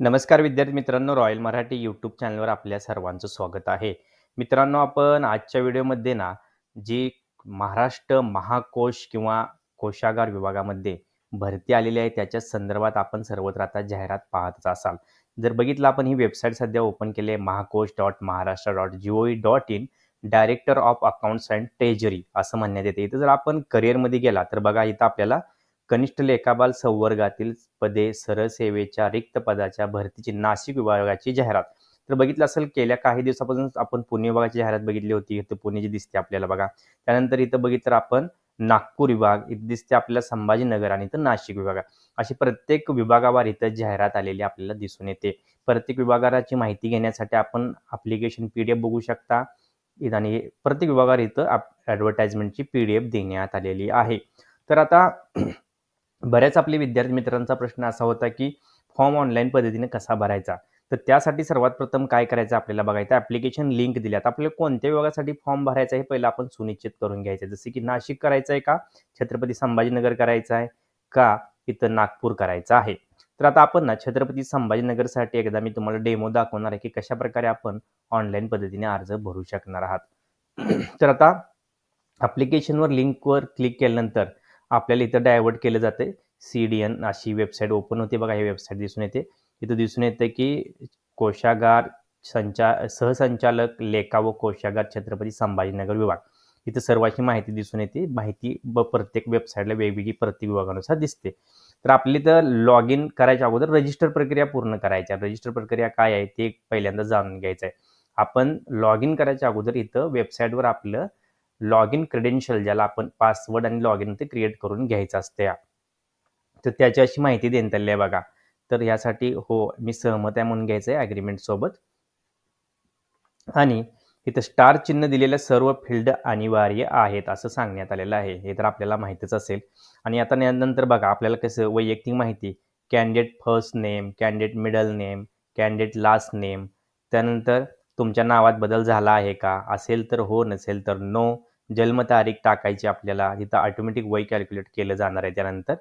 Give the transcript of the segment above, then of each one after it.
नमस्कार विद्यार्थी मित्रांनो रॉयल मराठी यूट्यूब चॅनलवर आपल्या सर्वांचं स्वागत आहे. मित्रांनो आपण आजच्या व्हिडिओमध्ये ना जी महाराष्ट्र महाकोश किंवा कोशागार विभागामध्ये भरती आलेली आहे त्याच्या संदर्भात आपण सर्वत्र आता जाहिरात पाहतच असाल. जर बघितलं आपण ही वेबसाईट सध्या ओपन केली आहे Mahakosh dot Maharashtra dot GOE dot in director of accounts and treasury असं म्हणण्यात येते. इथं जर आपण करिअरमध्ये गेला तर बघा इथं आपल्याला कनिष्ठ लेखाबाल संवर्गातील पदे सरळ सेवेच्या रिक्त पदाच्या भरतीची नाशिक विभागाची जाहिरात. तर बघितलं असेल गेल्या काही दिवसापासून आपण पुणे विभागाची जाहिरात बघितली होती. इथं पुणे जी दिसते आपल्याला बघा. त्यानंतर इथं बघितलं तर आपण नागपूर विभाग इथं दिसते आपल्याला संभाजीनगर आणि इथं नाशिक विभाग. अशी प्रत्येक विभागावर इथं जाहिरात आलेली आपल्याला दिसून येते. प्रत्येक विभागाची माहिती घेण्यासाठी आपण अप्लिकेशन पी डी एफ बघू शकता. आणि प्रत्येक विभागावर इथं ॲडव्हर्टाइजमेंटची पी डी एफ देण्यात आलेली आहे. तर आता बऱ्याच आपले विद्यार्थी मित्रांचा प्रश्न असा होता की फॉर्म ऑनलाईन पद्धतीने कसा भरायचा? तर त्यासाठी सर्वात प्रथम काय करायचं आपल्याला बघायचं? ॲप्लिकेशन लिंक दिल्यात. आपल्याला कोणत्या विभागासाठी फॉर्म भरायचा हे पहिलं आपण सुनिश्चित करून घ्यायचं आहे. जसं की नाशिक करायचं आहे का? छत्रपती संभाजीनगर करायचं आहे का? इथं नागपूर करायचं आहे. तर आता आपण ना छत्रपती संभाजीनगरसाठी एकदा मी तुम्हाला डेमो दाखवणार आहे की कशा प्रकारे आपण ऑनलाईन पद्धतीने अर्ज भरू शकणार आहात. तर आता ॲप्लिकेशनवर लिंकवर क्लिक केल्यानंतर आपल्याला इथं डायव्हर्ट केलं जाते सी डी एन अशी वेबसाईट ओपन होते बघा ही वेबसाईट दिसून येते. इथं दिसून येतं की कोशागार संचा सहसंचालक लेखा व कोशागार छत्रपती संभाजीनगर विभाग. इथं सर्वांची माहिती दिसून येते. माहिती ब प्रत्येक वेबसाईटला वेगवेगळी प्रत्येक विभागानुसार दिसते. तर आपली तर लॉग इन करायच्या अगोदर रजिस्टर प्रक्रिया पूर्ण करायच्या. रजिस्टर प्रक्रिया काय आहे ते पहिल्यांदा जाणून घ्यायचं आहे आपण लॉग इन करायच्या अगोदर इथं वेबसाईटवर आपलं लॉग इन क्रेडेन्शियल ज्याला आपण पासवर्ड आणि लॉग इन ते क्रिएट करून घ्यायचं असते तर त्याची अशी माहिती देण्यात आली आहे बघा. तर यासाठी हो मी सहमत आहे म्हणून घ्यायचं आहे ॲग्रीमेंट सोबत. आणि इथं स्टार चिन्ह दिलेल्या सर्व फील्ड अनिवार्य आहेत असं सांगण्यात आलेलं आहे. हे तर आपल्याला माहितीच असेल. आणि आता नंतर बघा आपल्याला कसं वैयक्तिक माहिती candidate first name candidate middle name candidate last name त्यानंतर तुमच्या नावात बदल झाला आहे का? असेल तर हो नसेल तर नो जन्मतारीख टाकायची आपल्याला. तिथं ऑटोमॅटिक वय कॅल्क्युलेट केलं जाणार आहे त्यानंतर.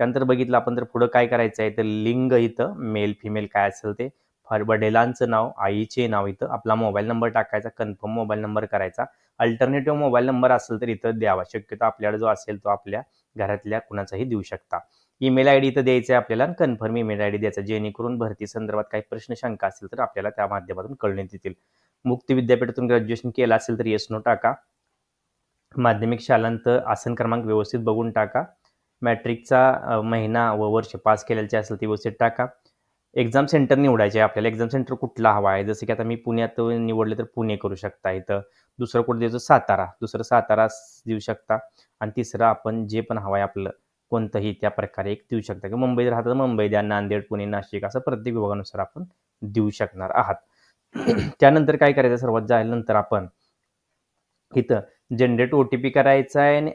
त्यानंतर बघितलं आपण तर पुढं काय करायचं आहे? तर लिंग इथं मेल फिमेल काय असेल ते? फार वडिलांचं नाव आईचे नाव इथं. आपला मोबाईल नंबर टाकायचा कन्फर्म मोबाईल नंबर करायचा. अल्टरनेटिव्ह मोबाईल नंबर असेल तर इथं द्यावा. शक्यतो आपल्याला जो असेल तो आपल्या घरातल्या कुणाचाही देऊ शकता. ईमेल आय डी इथं द्यायचं आहे आपल्याला कन्फर्म ईमेल आय डी द्यायचा. जेणेकरून भरती संदर्भात काही प्रश्न शंका असेल तर आपल्याला त्या माध्यमातून कळण्यात येतील. मुक्ती विद्यापीठातून ग्रॅज्युएशन केलं असेल तर येस नो टाका. माध्यमिक शालांत आसन क्रमांक व्यवस्थित बघून टाका. मॅट्रिकचा महिना व वर्ष पास केलेले असेल ते व्यवस्थित टाका. एक्झाम सेंटर निवडायचे आपल्याला. एक्झाम सेंटर कुठला हवा आहे? जसं की आता मी पुण्यात निवडले तर पुणे करू शकता इथं. दुसरं कुठं द्यायचं सातारा. दुसरं सातारा देऊ शकता. आणि तिसरं आपण जे पण हवं आहे आपलं कोणतंही त्या प्रकारे एक देऊ शकता. किंवा मुंबईत राहतात मुंबई द्या नांदेड पुणे नाशिक असं प्रत्येक विभागानुसार आपण देऊ शकणार आहात. त्यानंतर काय करायचं? सर्वात झाल्यानंतर आपण इथं जनरेट ओ टी पी करायचा आहे आणि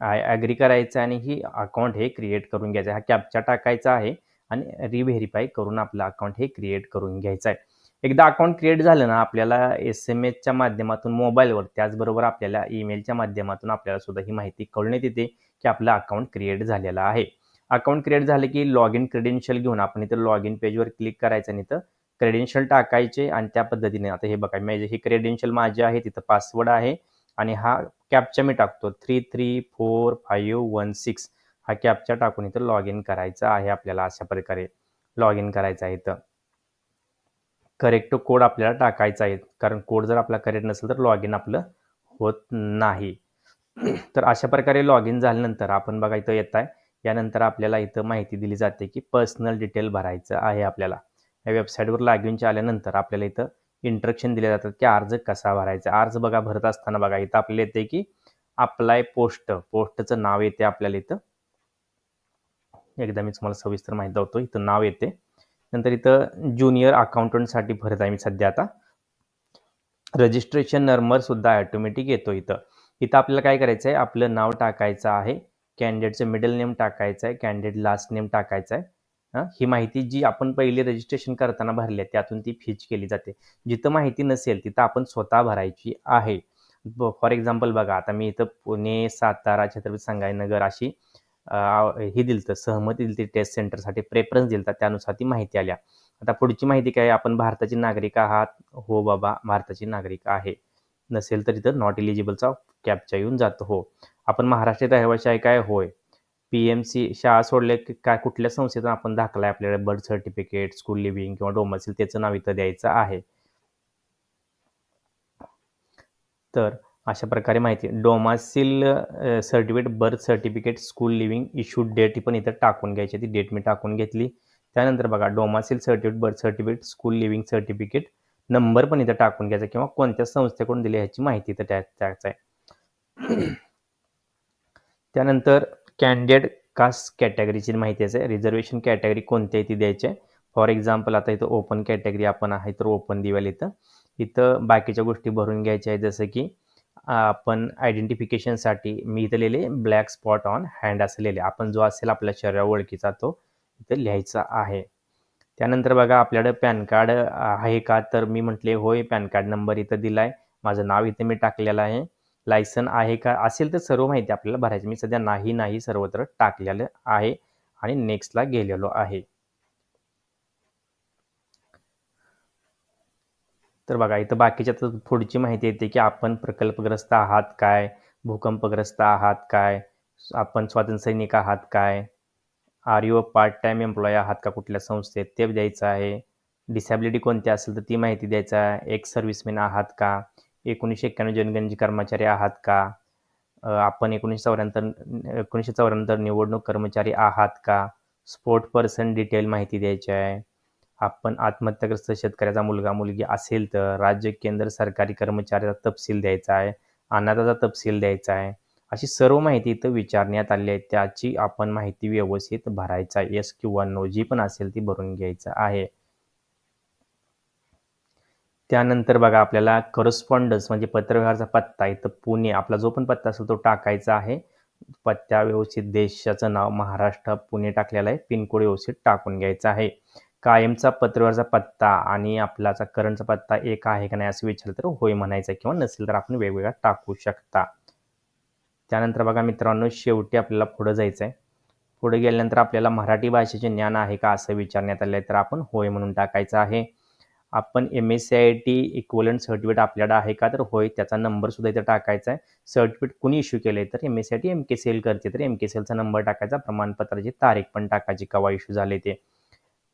आय ॲग्री करायचं आहे आणि ही अकाउंट हे क्रिएट करून घ्यायचं आहे. हा कॅपचा टाकायचा आहे आणि रिव्हेरीफाय करून आपलं अकाउंट हे क्रिएट करून घ्यायचं आहे. एकदा अकाउंट क्रिएट झालं ना आपल्याला एस एम एसच्या माध्यमातून मोबाईलवर त्याचबरोबर आपल्याला ईमेलच्या माध्यमातून आपल्याला सुद्धा ही माहिती कळण्यात येते की आपलं अकाउंट क्रिएट झालेलं आहे. अकाउंट क्रिएट झालं की लॉग इन क्रेडेन्शियल घेऊन आपण इथं लॉग इन पेजवर क्लिक करायचं आणि इथं क्रेडेन्शियल टाकायचे आणि त्या पद्धतीने. आता हे बघा माझे हे क्रेडेन्शियल माझे आहे तिथं पासवर्ड आहे. आणि हा कॅपचा मी टाकतो three three four five one six हा कॅपचा टाकून इथं लॉग इन करायचा आहे आपल्याला अशा प्रकारे. लॉग इन करायचं आहे इथं. करेक्ट कोड आपल्याला टाकायचा आहे. कारण कोड जर आपला करेक्ट नसेल तर लॉग इन आपलं होत नाही. तर अशा प्रकारे लॉग इन झाल्यानंतर आपण बघा इथं येत आहे यानंतर आपल्याला इथं माहिती दिली जाते की पर्सनल डिटेल भरायचं आहे आपल्याला. या वेबसाईटवर लॉग इनच्या आल्यानंतर आपल्याला इथं इंट्रक्शन दिले जातात की अर्ज कसा भरायचा? अर्ज बघा भरत असताना बघा इथं आपल्याला येते की अप्लाय पोस्ट पोस्टचं नाव येते आपल्याला इथं. एकदा मी तुम्हाला सविस्तर माहिती दावतो इथं नाव येते नंतर इथं ज्युनियर अकाउंटंटसाठी भरत आहे मी सध्या आता. रजिस्ट्रेशन नंबर सुद्धा ऑटोमॅटिक येतो इथं. इथं आपल्याला काय करायचं आहे आपलं नाव टाकायचं आहे. कॅन्डिडेटचं मिडल नेम टाकायचं आहे कॅन्डिडेट लास्ट नेम टाकायचं आहे ही माहिती जी आपण पहिली रजिस्ट्रेशन करताना भरली आहे त्यातून ती फीच केली जाते. जिथं माहिती नसेल तिथं आपण स्वतः भरायची आहे. फॉर एक्झाम्पल बघा आता मी इथं पुणे सातारा छत्रपती संगाईनगर अशी ही दिलतं सहमती दिली टेस्ट सेंटरसाठी प्रेफरन्स दिलता त्यानुसार ती माहिती आल्या आता पुढची माहिती काय आपण भारताचे नागरिक आहात? हो बाबा भारताचे नागरिक आहे. नसेल तर इथं नॉट इलिजिबलचा कॅपचा येऊन जातो हो. आपण महाराष्ट्रात रहिवाशी आहे काय? होय. पी एम सी शाळा सोडले की काय कुठल्या संस्थेतून आपण दाखला आहे आपल्याकडे बर्थ सर्टिफिकेट स्कूल लिव्हिंग किंवा डोमसिल त्याचं नाव इथं द्यायचं आहे. तर अशा प्रकारे माहिती domicile certificate birth certificate school leaving issue date पण इथं टाकून घ्यायची ती डेट मी टाकून घेतली. त्यानंतर बघा domicile certificate birth certificate school leaving certificate number पण इथं टाकून घ्यायचा किंवा कोणत्या संस्थेकडून दिली ह्याची माहिती इथं त्या त्याचं आहे. त्यानंतर कॅन्डिडेट कास्ट कॅटेगरीची माहिती आहे. रिझर्वेशन कॅटेगरी कोणत्या ती द्यायची आहे. फॉर एक्झाम्पल आता इथं ओपन कॅटेगरी आपण आहे तर ओपन दिवाल इथं. इथं बाकीच्या गोष्टी भरून घ्यायच्या आहेत जसं की आपण आयडेंटिफिकेशनसाठी मी इथं लिहिले ब्लॅक स्पॉट ऑन हँड असं लिहिले. आपण जो असेल आपल्या शरीरा ओळखीचा तो इथं लिहायचा आहे. त्यानंतर बघा आपल्याकडं पॅन कार्ड आहे का? तर मी म्हटले होय पॅन कार्ड नंबर इथं दिला आहे माझं नाव इथं मी टाकलेलं आहे. लायसन आहे का असेल तर सर्व माहिती आपल्याला भरायची मी सध्या नाही नाही सर्वत्र टाकलेलं आहे आणि नेक्स्टला गेलेलो आहे. तर बघा इथं बाकीच्या तर थोडीची माहिती येते की आपण प्रकल्पग्रस्त आहात काय? भूकंपग्रस्त आहात काय? आपण स्वातंत्र्यसैनिक आहात काय? Are you a part time employ आहात का? कुठल्या संस्थेत? ते द्यायचं आहे. डिसॅबिलिटी कोणती असेल तर ती माहिती द्यायचं आहे. एक सर्व्हिसमॅन आहात का? एकोणीसशे एक्क्याण्णव जनगणनेचे कर्मचारी आहात का? आपण एकोणीसशे चौऱ्याहत्तर एकोणीसशे चौऱ्याहत्तर निवडणूक कर्मचारी आहात का? स्पोर्ट पर्सन डिटेल माहिती द्यायची आहे. आपण आत्महत्याग्रस्त शेतकऱ्याचा मुलगा मुलगी असेल तर राज्य केंद्र सरकारी कर्मचाऱ्याचा तपशील द्यायचा आहे अनाथाचा तपशील द्यायचा आहे. अशी सर्व माहिती इथं विचारण्यात आली आहे. त्याची आपण माहिती व्यवस्थित भरायचा येस किंवा नो जी पण असेल ती भरून घ्यायचं आहे. त्यानंतर बघा आपल्याला करस्पॉन्डन्स म्हणजे पत्रव्यवहारचा पत्ता इथं पुणे आपला जो पण पत्ता असेल तो टाकायचा आहे. पत्त्या व्यवस्थित देशाचं नाव महाराष्ट्र पुणे टाकलेला आहे. पिनकोड व्यवस्थित टाकून घ्यायचा आहे. कायमचा पत्रव्यवहारचा पत्ता आणि आपलाचा करंटचा पत्ता एक आहे का नाही असं विचारलं तर होय म्हणायचं किंवा नसेल तर आपण वेगवेगळा टाकू शकता. त्यानंतर बघा मित्रांनो शेवटी आपल्याला पुढं जायचं आहे. पुढे गेल्यानंतर आपल्याला मराठी भाषेचे ज्ञान आहे का असं विचारण्यात आलं आहे तर आपण होय म्हणून टाकायचं आहे. आपण M S C I T equivalent certificate आपल्याकडे आहे का? तर होय त्याचा नंबर सुद्धा इथं टाकायचा आहे. सर्टिफिकेट कुणी इश्यू केलं आहे तर M S C I T M K C L करते तर एम के सी एलचा नंबर टाकायचा प्रमाणपत्राची तारीख पण टाकायची केव्हा इश्यू झाले ते.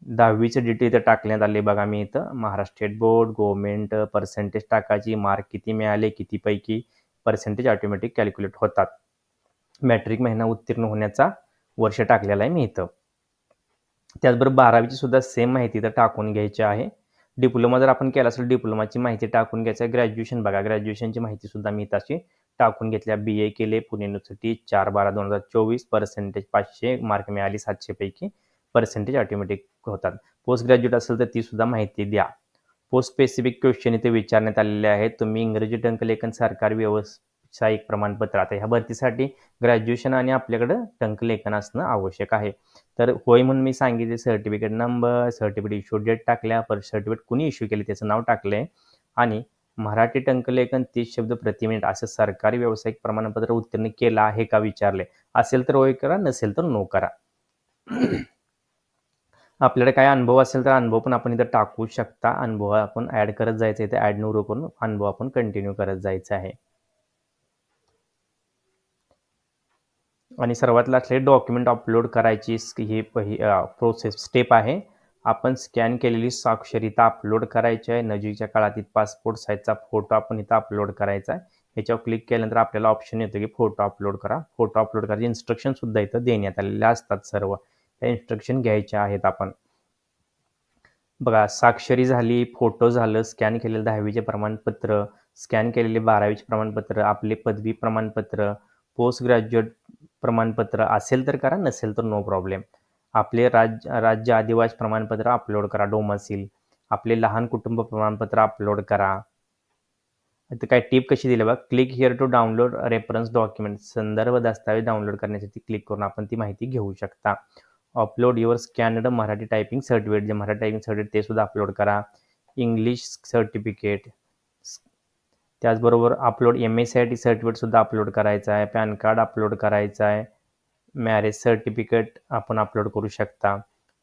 दहावीचे डिटेल इथं टाकण्यात आले बघा मी इथं. Maharashtra state board government percentage टाकायची मार्क किती मिळाले कितीपैकी पर्सेंटेज ऑटोमॅटिक कॅल्क्युलेट होतात. मॅट्रिक महिना उत्तीर्ण होण्याचा वर्ष टाकलेला आहे मी इथं. त्याचबरोबर बारावीची सुद्धा सेम माहिती इथं टाकून घ्यायची आहे. डिप्लोमा जर आपण केला असेल डिप्लोमाची माहिती टाकून घ्यायचं. ग्रॅज्युएशन बघा ग्रॅज्युएशनची माहिती सुद्धा मी तशी टाकून घेतल्या. बी ए केले पुणे युनिव्हर्सिटी चार बारा दोन हजार चोवीस. पर्सेंटेज पाचशे मार्क मिळाली सातशेपैकी. पर्सेंटेज ऑटोमॅटिक होतात. पोस्ट ग्रॅज्युएट असेल तर ती सुद्धा माहिती द्या. पोस्ट स्पेसिफिक क्वेश्चन इथे विचारण्यात आलेले आहेत. तुम्ही इंग्रजी टंकलेखन सरकारी व्यावसायिक प्रमाणपत्र आता ह्या भरतीसाठी ग्रॅज्युएशन आणि आपल्याकडं टंकलेखन असणं आवश्यक आहे. तर होय म्हणून मी सांगितले certificate number certificate issue date टाकल्या पर सर्टिफिकेट कुणी इश्यू केले त्याचं नाव टाकलंय. आणि मराठी टंकलेखन तीस शब्द प्रति मिनिट असं सरकारी व्यावसायिक प्रमाणपत्र उत्तीर्ण केलं आहे का विचारले असेल तर होय करा नसेल तर नो करा. आपल्याकडे काय अनुभव असेल तर अनुभव पण आपण इथं टाकू शकता. अनुभव आपण ॲड करत जायचं इथे ॲड नो करून अनुभव आपण कंटिन्यू करत जायचं आहे. आणि सर्वात लास्टले डॉक्युमेंट अपलोड करायची ही पहि प्रोसेस स्टेप आहे. आपण स्कॅन केलेली साक्षरिता अपलोड करायची आहे. नजीकच्या काळात पासपोर्ट साईजचा फोटो आपण इथं अपलोड करायचा आहे. ह्याच्यावर क्लिक केल्यानंतर आपल्याला ऑप्शन येतो की फोटो अपलोड करा. फोटो अपलोड करायचे इन्स्ट्रक्शनसुद्धा इथं देण्यात आलेले असतात सर्व. त्या इन्स्ट्रक्शन घ्यायच्या आहेत आपण. बघा साक्षरी झाली फोटो झालं स्कॅन केलेलं दहावीचे प्रमाणपत्र स्कॅन केलेले बारावीचे प्रमाणपत्र आपले पदवी प्रमाणपत्र पोस्ट ग्रॅज्युएट प्रमाणपत्र असेल तर करा नसेल तर नो प्रॉब्लेम आपले राज्य राज्य आदिवासी प्रमाणपत्र अपलोड करा डोमासील आपले लहान कुटुंब प्रमाणपत्र अपलोड करा. तर काय टीप कशी दिली बघा. Click here to download reference document संदर्भ दस्तावेज डाउनलोड करण्यासाठी क्लिक करून आपण ती माहिती घेऊ शकता. Upload your scanned Marathi typing certificate जे मराठी टायपिंग सर्टिफिकेट ते सुद्धा अपलोड करा. इंग्लिश सर्टिफिकेट त्याचबरोबर upload M S C I T सर्टिफिकेटसुद्धा upload करायचं आहे. पॅन कार्ड अपलोड करायचं आहे. मॅरेज सर्टिफिकेट आपण अपलोड करू शकता.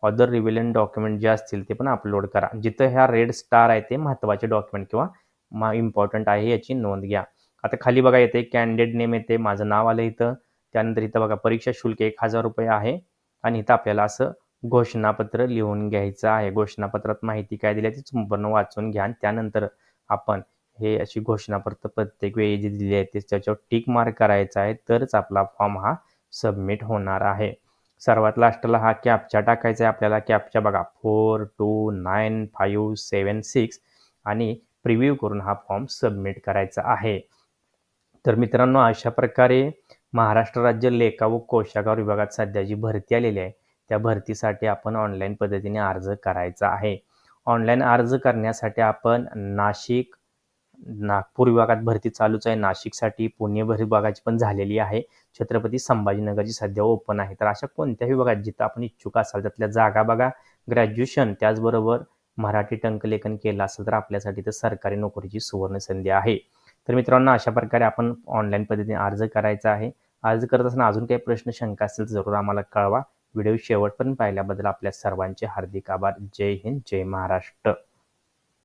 अदर रिव्हिलन डॉक्युमेंट जे असतील ते पण अपलोड करा. जिथं ह्या रेड स्टार आहे ते महत्त्वाचे डॉक्युमेंट किंवा मा इम्पॉर्टंट आहे याची नोंद घ्या. आता खाली बघा येते कॅन्डिडेट नेम येते माझं नाव आलं इथं. त्यानंतर इथं बघा परीक्षा शुल्क एक हजार रुपये आहे. आणि इथं आपल्याला असं घोषणापत्र लिहून घ्यायचं आहे. घोषणापत्रात माहिती काय दिली आहे ती संपूर्ण वाचून घ्या आणि त्यानंतर आपण हे अशी घोषणापत्र प्रत्येक वेळी जी दिली आहे ते त्याच्यावर टिक मार्क करायचा आहे तरच आपला फॉर्म हा सबमिट होणार आहे. सर्वात लास्टला हा कॅपचा टाकायचा आहे आपल्याला. कॅपचा बघा four two nine five seven six आणि प्रिव्ह्यू करून हा फॉर्म सबमिट करायचा आहे. तर मित्रांनो अशा प्रकारे महाराष्ट्र राज्य लेखा व कोशागार विभागात सध्या जी भरती आलेली आहे त्या भरतीसाठी आपण ऑनलाईन पद्धतीने अर्ज करायचा आहे. ऑनलाईन अर्ज करण्यासाठी आपण नाशिक नागपूर विभागात भरती चालूच आहे. नाशिकसाठी पुणे विभागाची पण झालेली आहे. छत्रपती संभाजीनगरची सध्या ओपन आहे. तर अशा कोणत्याही विभागात जिथं आपण इच्छुक असाल त्यातल्या जागा बघा. ग्रॅज्युएशन त्याचबरोबर मराठी टंकलेखन केलं असेल तर आपल्यासाठी तर सरकारी नोकरीची सुवर्ण संधी आहे. तर मित्रांनो अशा प्रकारे आपण ऑनलाईन पद्धतीने अर्ज करायचा आहे. अर्ज करत असताना अजून काही प्रश्न शंका असतील तर जरूर आम्हाला कळवा. व्हिडिओ शेवटपर्यंत पाहिल्याबद्दल आपल्या सर्वांचे हार्दिक आभार. जय हिंद जय महाराष्ट्र.